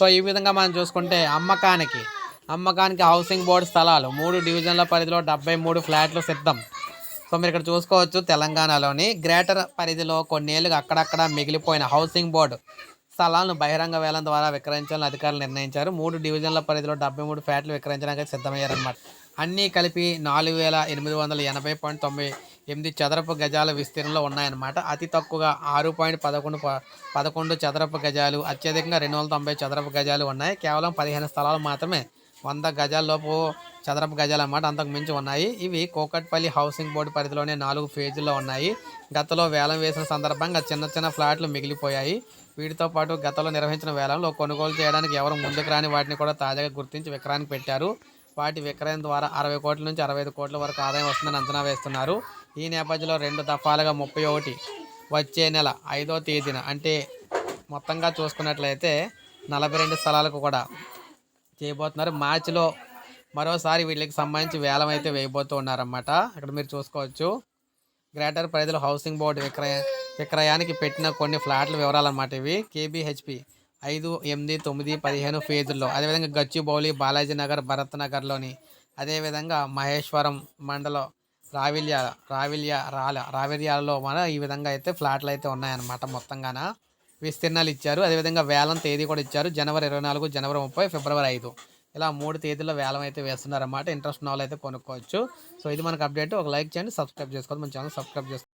So ఈ విధంగా మనం చూసుకుంటే అమ్మకానికి అమ్మకానికి హౌసింగ్ బోర్డు స్థలాలు. మూడు డివిజన్ల పరిధిలో డెబ్బై మూడు ఫ్లాట్లు సిద్ధం. సో మీరు ఇక్కడ చూసుకోవచ్చు తెలంగాణలోని గ్రేటర్ పరిధిలో కొన్నేళ్ళుగా అక్కడక్కడ మిగిలిపోయిన హౌసింగ్ బోర్డు స్థలాలను బహిరంగ వేలం ద్వారా విక్రయించాలని అధికారులు నిర్ణయించారు. మూడు డివిజన్ల పరిధిలో డెబ్బై మూడు ఫ్లాట్లు విక్రయించడానికి సిద్ధమయ్యారన్నమాట. అన్నీ కలిపి నాలుగు వేల ఎనిమిది వందల ఎనభై పాయింట్ తొంభై ఎనిమిది చదరపు గజాల విస్తీర్ణంలో ఉన్నాయన్నమాట. అతి తక్కువగా ఆరు పాయింట్ పదకొండు ప- పదకొండు చదరపు గజాలు అత్యధికంగా రెండు వందల తొంభై చదరపు గజాలు ఉన్నాయి. కేవలం పదిహేను స్థలాలు మాత్రమే వంద గజాలలోపు చదరపు గజాలు అన్నమాట అంతకు మించి ఉన్నాయి. ఇవి కోకట్పల్లి హౌసింగ్ బోర్డు పరిధిలోనే నాలుగు ఫేజుల్లో ఉన్నాయి. గతంలో వేలం వేసిన సందర్భంగా చిన్న చిన్న ఫ్లాట్లు మిగిలిపోయాయి. వీటితో పాటు గతంలో నిర్వహించిన వేలంలో కొనుగోలు చేయడానికి ఎవరు ముందుకు రాని వాటిని కూడా తాజాగా గుర్తించి విక్రయానికి పెట్టారు. వాటి విక్రయం ద్వారా అరవై కోట్ల నుంచి అరవై ఐదు కోట్ల వరకు ఆదాయం వస్తుందని అంచనా వేస్తున్నారు. ఈ నేపథ్యంలో రెండు దఫాలుగా ముప్పై ఒకటి వచ్చే నెల ఐదో తేదీన అంటే మొత్తంగా చూసుకున్నట్లయితే నలభై రెండు స్థలాలకు కూడా చేయబోతున్నారు. మార్చిలో మరోసారి వీళ్ళకి సంబంధించి వేలం అయితే వేయబోతూ ఉన్నారన్నమాట. అక్కడ మీరు చూసుకోవచ్చు. గ్రేటర్ పరిధిలో హౌసింగ్ బోర్డు విక్రయ విక్రయానికి పెట్టిన కొన్ని ఫ్లాట్ల వివరాలు అన్నమాట ఇవి. కేబీహెచ్పి ఐదు ఎనిమిది తొమ్మిది పదిహేను ఫేజుల్లో. అదేవిధంగా గచ్చిబౌలి బాలాజీ నగర్ భరత్ నగర్లోని అదేవిధంగా మహేశ్వరం మండలం రావిల్య రావిల్య రాల రావిర్యాలలో మన ఈ విధంగా అయితే ఫ్లాట్లు అయితే ఉన్నాయన్నమాట మొత్తంగాన. విస్తీర్ణాలు ఇచ్చారు. అదేవిధంగా వేలం తేదీ కూడా ఇచ్చారు. జనవరి ఇరవై నాలుగు జనవరి ముప్పై ఫిబ్రవరి ఐదు. ఇలా మూడు తేదీల్లో వేలం అయితే వేస్తున్నారన్నమాట. ఇంట్రెస్ట్ ఉన్న వాళ్ళు అయితే కొనుక్కోవచ్చు. సో ఇది మనకు అప్డేట్. ఒక లైక్ చేయండి సబ్స్క్రైబ్ చేసుకోవాలి. మన ఛానల్ సబ్స్క్రైబ్ చేసుకోండి